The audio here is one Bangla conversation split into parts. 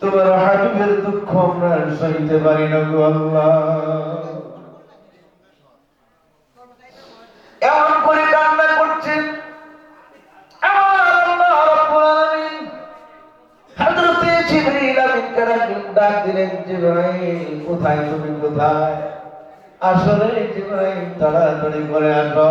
তোমার হাবিবের দুঃখ আমরা সইতে পারি না গো, আল্লাহ। এমন করে কান্না করছেন কোথায় তুমি, কোথায়? আসলে জিবরাইল তাড়াতাড়ি করে আসো।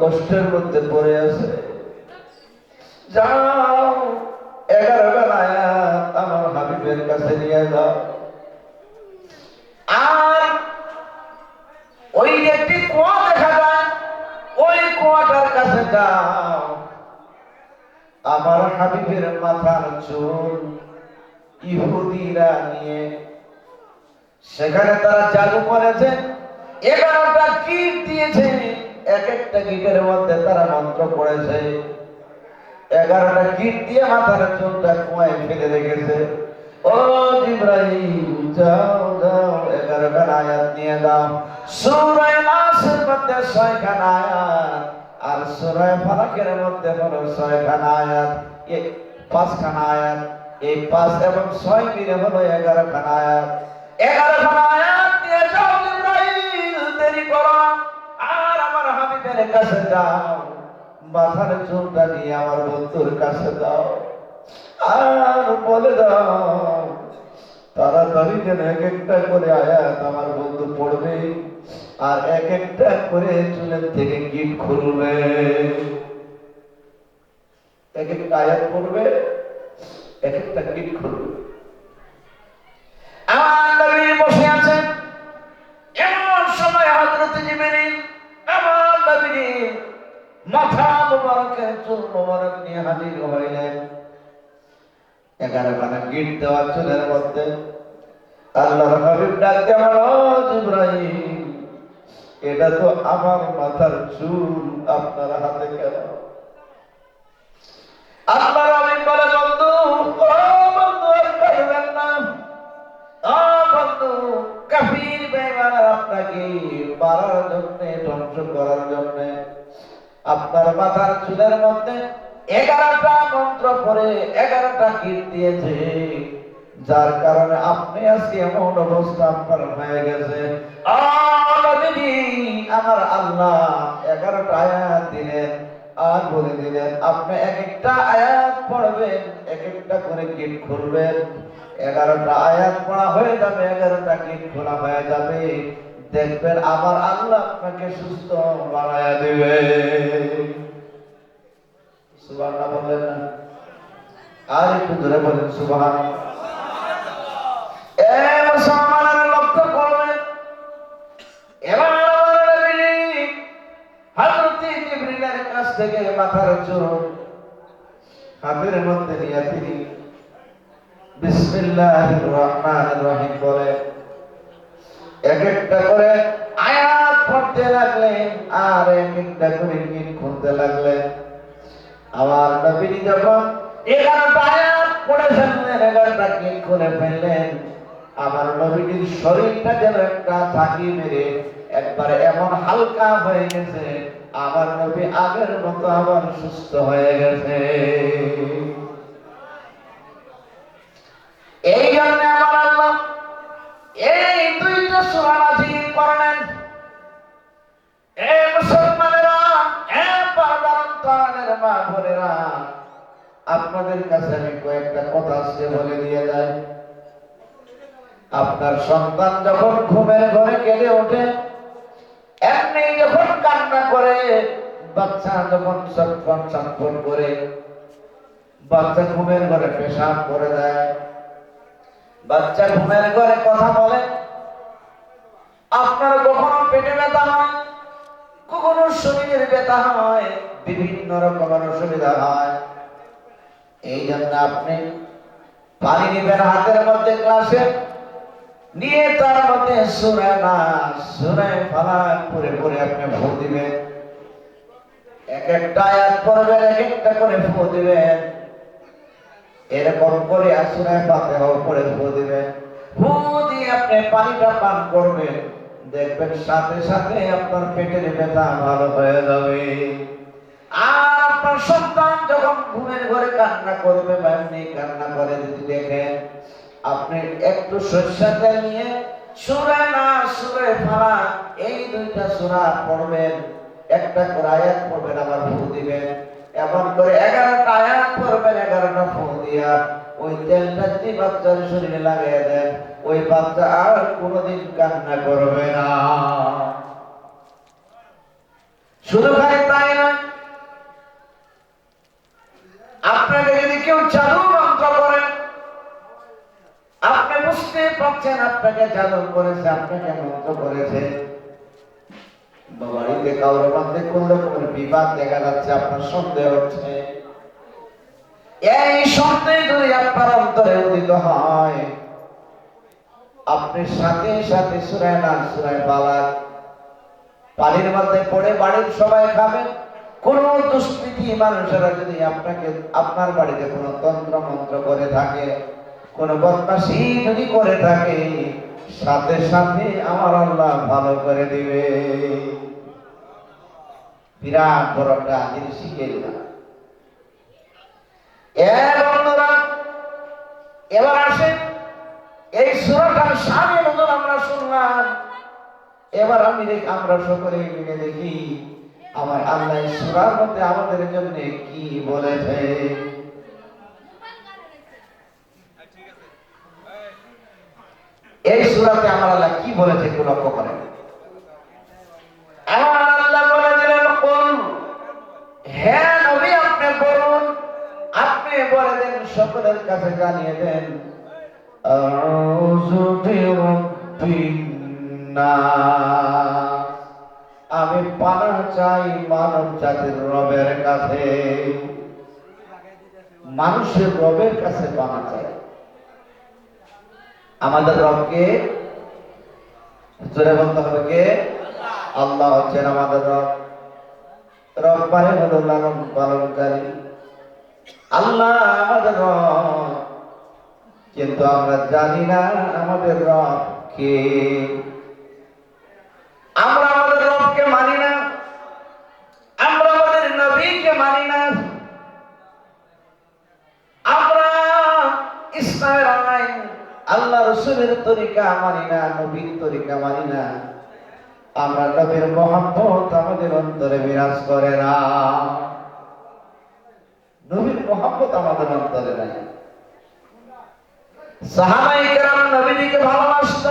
কষ্টের মধ্যে পড়ে আছে। যাও, এগারো আমার হাবিবের কাছে নিয়ে যাও। আর ওই একটি কুয়া দেখা যায়, ওই কুয়াটার কাছে যাও। আমার হাবিবের মাথার চুল ইহুদিরা নিয়ে, সেখানে তারা জাদু করেছে, এগারোটা গিট দিয়েছে। এক একটা গিটের মধ্যে তারা মন্ত্র পড়েছে। এগারোটা গিট দিয়ে মাথার চুলটা কুয়ায় ফেলে রেখেছে। ও জিব্রাহিম যাও যাও, এগারোটা আয়াত নিয়ে দাও সূরায়ে নাসের মধ্যে ছয়খানা আয়াত, আর সূরায়ে ফালাকের মধ্যে হলো ছয়খানা আয়াত। পাঁচখানা আয়াত, এই পাঁচ এবং ছয় মিলে হলো এগারোখানা আয়াত। এগারোখানা আয়াত নিয়ে যাও জিব্রাহিম দেরি করো আমার কাছে যাও, মাথার চুলটা নিয়ে আমার বন্ধুর কাছে দাও। আর বলে দাও, তাড়াতাড়ি যেন এক একটা করে আয়াত আমার বন্ধু পড়বে, আর এক একটা করে চুলের থেকে গিট খুলবে। এক একটা আয়াত পড়বে, এক একটা গিট খুলবে। আমার নবী বসে আছেন এমন সময় হযরত জিবরিল আমার নবী মাথা চুল মুবারক নিয়ে হাজির হইলেন। এগারো গিট দেওয়া চুলের মধ্যে আল্লাহর এটা তো আমার মাথার চুল, আপনার হাতে কেন? আল্লাহর আপনাকে মারার জন্য, ধ্বংস করার জন্য। আপনার মাথার চুলের মধ্যে এগারোটা মন্ত্র পড়ে এগারোটা গীত দিয়েছে। যার কারণে আপনি আজকে এমন অবস্থা আপনার হয়ে গেছে। আমার আল্লাহ এগারোটা আয়াত দিলেন আর বলে দিলেন, আপনি এক একটা আয়াত পড়বেন, এক একটা করে গীত খুলবেন। এগারোটা আয়াত পড়া হয়ে যাবে, এগারোটা গীত খোলা হয়ে যাবে। দেখবেন আমার আল্লাহ আপনাকে সুস্থ বানায় দেবে। সুবহানাল্লাহ বললেন না? আর একটু ধরে বলেন, সুবহানাল্লাহ। লক্ষ্য করবেন, এবার থেকে মাথার চুল, হাতের মধ্যে নিয়ে তিনি বিসমিল্লাহির রহমানির রহিম বলে এক একটা করে আয়াত পড়তে লাগলেন, আর এক একটা করে গীত খুলতে লাগলেন। আমার নবী যখন এগারোটা আয়াত পড়ে ফেললেন এগারোটা খুলে ফেললেন। আমার শরীরটা যেন একটা থাকি মেরে একবারে এমন হালকা হয়ে গেছে, আমার নবী আগের মতো আবার সুস্থ হয়ে গেছে। আপনাদের কাছে আমি কয়েকটা কথা আজকে বলে দিয়ে যাই। আপনার সন্তান যখন ঘুমের ঘরে কেঁদে ওঠে, এমনি যখন কান্না করে, বাচ্চা যখন চটপট চটপট করে, বাচ্চা ঘুমের ঘরে পেশাব করে দেয়। বাচ্চা ঘুমের ঘরে কথা বলে, আপনার কখনো পেটে ব্যথা হয়? কখনো শরীরের ব্যথা হয়? বিভিন্ন রকমের অসুবিধা হয়। এই জন্য আপনি পানি নেবেন হাতের মধ্যে গ্লাসে, নিয়ে তার মধ্যে সুরে না সুরে ফালা করে করে আপনি ভো দিবেন। এক একটা আয়াত পড়বেন, এক একটা করে ফু দিবেন। এরকম করে আসুরে পাতে করে ফু দিবেন। ফু দিয়ে আপনি পানিটা পান করবেন। দেখবেন সাথে সাথে আপনার পেটের ব্যথা ভালো হয়ে যাবে। আর আপনার সন্তান যখন ঘুমের ঘরে কান্না করবে বা এমনি কান্না করে, যদি দেখেন আপনি একটু সরষা নিয়ে সুরে না সুরে ফালা, এই দুইটা সুরা পড়বেন, একটা করে আয়াত পড়বেন, আবার দিবেন। এমন করে এগারোটা আয়াত পড়বেন, এগারোটা দিয়া ওই তেলটা বাচ্চার শরীরে লাগিয়ে দেন। ওই বাচ্চা আর কোনোদিন কান্না করবে না। শুধু খালি তাই নয় আপনাকে যদি কেউ চালু মন্ত্র করেন আপনি বুঝতে পারছেন আপনাকে চালু করেছে আপনাকে মন্ত্র করেছে? বাড়িতে কারোর মধ্যে কোন রকমের বিবাদ দেখা যাচ্ছে, আপনার সন্দেহ হচ্ছে। এই সন্দেহ যদি আপনার অন্তরে উদিত হয়, আপনি সাথে সাথে সুরায় না সুরায় বালাক পানির মধ্যে পড়ে বাড়ির সবাই খাবেন। কোন দুষ্কৃতি মানুষেরা যদি আপনাকে, আপনার বাড়িতে কোন তন্ত্র মন্ত্র করে থাকে, কোন বদমাসি যদি করে থাকে, সাথে সাথে আমার আল্লাহ ভালো করে দিবে। বিরাট বড় একটা জিনিস শিখে দিলাম এ বন্ধুরা, এবার আসেন। এই সুরাটার সামনে নতুন আমরা শুনলাম। এবার আমি দেখি, আমরা সকলে মিলে দেখি আমার আল্লাহ সুরার মধ্যে আমাদের জন্য কি বলেছে এই সুরাতে আমার আল্লাহ কি বলেছে একটু লক্ষ্য করেন সকলের কাছে জানিয়ে দেন। আমি পানা চাই মানব জাতির রবের কাছে। মানুষের রবের কাছে পানা চাই। আমাদের রবকে জোরে বলতে হবে কে? আল্লাহ হচ্ছেন আমাদের রব। রব মানে হলো লালন পালনকারী। আল্লাহ আমাদের রব। কিন্তু আমরা জানি না আমাদের রব কে। মানি না। আমরা আমাদের নবীকে মানি না। আমরা ইসলামের আইন, আল্লাহ রসুলের তরিকা মানি না, নবীর তরিকা মানি না। আমরা নবীর আমাদের অন্তরে বিরাজ করে না। নবীর মহাব্বত আমাদের অন্তরে নাই। সাহাবাই কেরাম নবীজিকে ভালোবাসত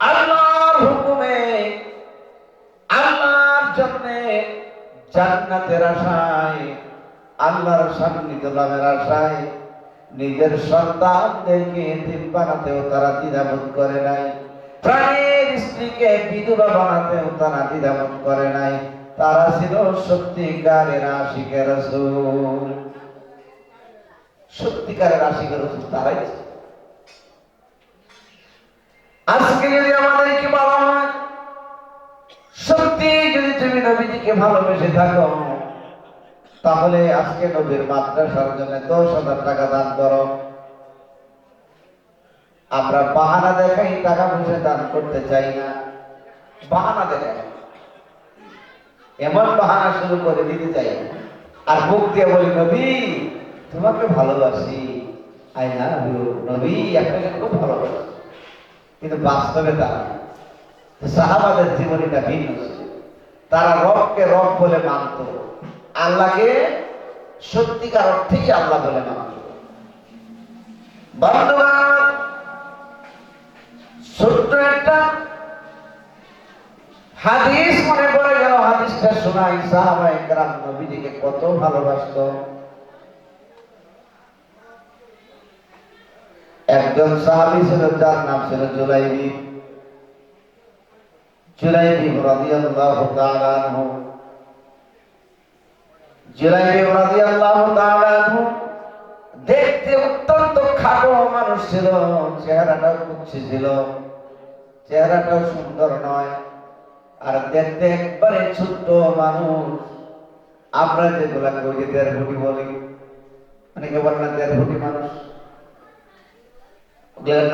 আল্লাহর হুকুমে আল্লাহর জন্য জান্নাতের আশায়, আল্লাহর সান্নিধ্য লাভের আশায়, নিজের সন্তানদেরকে এতিম বানাতেও তারা দ্বিধাবোধ করে নাই। প্রাণের স্ত্রীকে বিধবা বানাতেও তারা দ্বিধাবোধ করে নাই। তারা ছিল সত্যিকারের আশিকের সত্যিকারের আশিকের রসুল তারাই আজকে যদি আমাদেরকে বলা হয় সত্যি যদি তুমি নবীজিকে ভালোবেসে থাকো, তাহলে আজকে নবীর মাদ্রাসার জন্য দশ হাজার টাকা দান করো। আমরা বাহানা দেখাই, টাকা পয়সা দান করতে চাই না। বাহানা দেখাই। এমন বাহানা শুরু করে দিতে চাই। আর বুক দিয়ে বলি, নবী, তোমাকে ভালোবাসি। আই না নবী, আপনাকে খুব ভালোবাসি। কিন্তু বাস্তবে তা না। সাহাবাদের জীবনীটা ভিন্ন ছিল। তারা রবকে রব বলে মানত। আল্লাহকে সত্যিকার অর্থেই আল্লাহ বলে মানত। ছোট্ট একটা হাদিস মনে পড়ে গেল। হাদিসটা শোনাই সাহাবা একরাম নবীজিকে কত ভালোবাসতো। একজন সাহাবি ছিল, যার নাম ছিল জুলাইবি জুলাইবি রাদিয়াল্লাহু তাআলা আনহু। জুলাইবি রাদিয়াল্লাহু তাআলা আনহু দেখতে অত্যন্ত খাটো মানুষ ছিল, চেহারাটাও কুচ্ছি ছিল। চেহারাটাও সুন্দর নয়, আর দেখতে একবারে ছোট্ট মানুষ। আমরা যেগুলা করি দেড় ফুটি বলি। অনেকে বলে না দেড় ফুটি মানুষ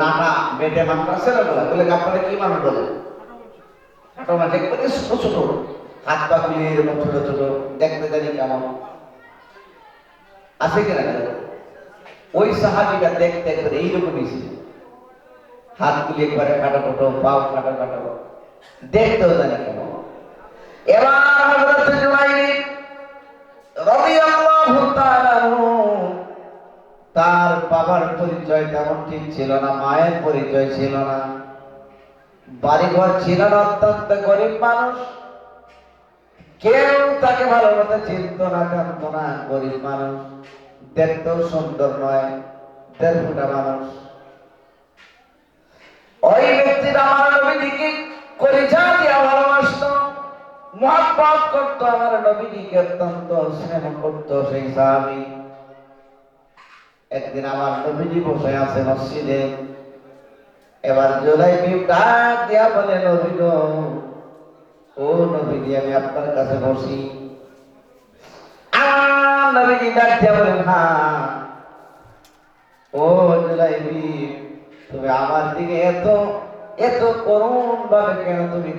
নানা বেটে মানুষ আছে না বলে? আপনারা কি মানুষ বলে? মানুষ একবারে ছোট ছোট হাত পা গুলি এরকম ছোট ছোট দেখতে জানি কেমন। আছে কিনা ওই সাহাবিটা দেখতে একবারে এইরকমই ছিল। হাতগুলি একবারে কাটা কাটো পাও কাটা কাটো দেখতেও জানি কেমন। তার বাবার পরিচয় তেমন ঠিক ছিল না, মায়ের পরিচয় ছিল না। বাড়িঘর ছিল না অত্যন্ত গরিব মানুষ। কেউ তাকে ভালো মতো চিনত না জানত না গরিব মানুষ। দেখতেও সুন্দর নয় দেড় ফুটা মানুষ। ওই ব্যক্তিটা আমার নবীজিকে কলিজা দিয়া ভালোবাসত, মহাব্বত করত, আমার নবীজিকে অত্যন্ত স্নেহ করত সেই সাহাবি। একদিন আমার নবীজি বসে আছে মসজিদে এবার জুলাই ডাক দিয়া বলে নবী গো, ও নবীজি আমি আপনার কাছে বসি আমার নবীজি ডাক দেয়া বলেন হ্যাঁ ও জুলাইবি তুমি আমার দিকে এত এত করুণ ভাবে কেন তুমি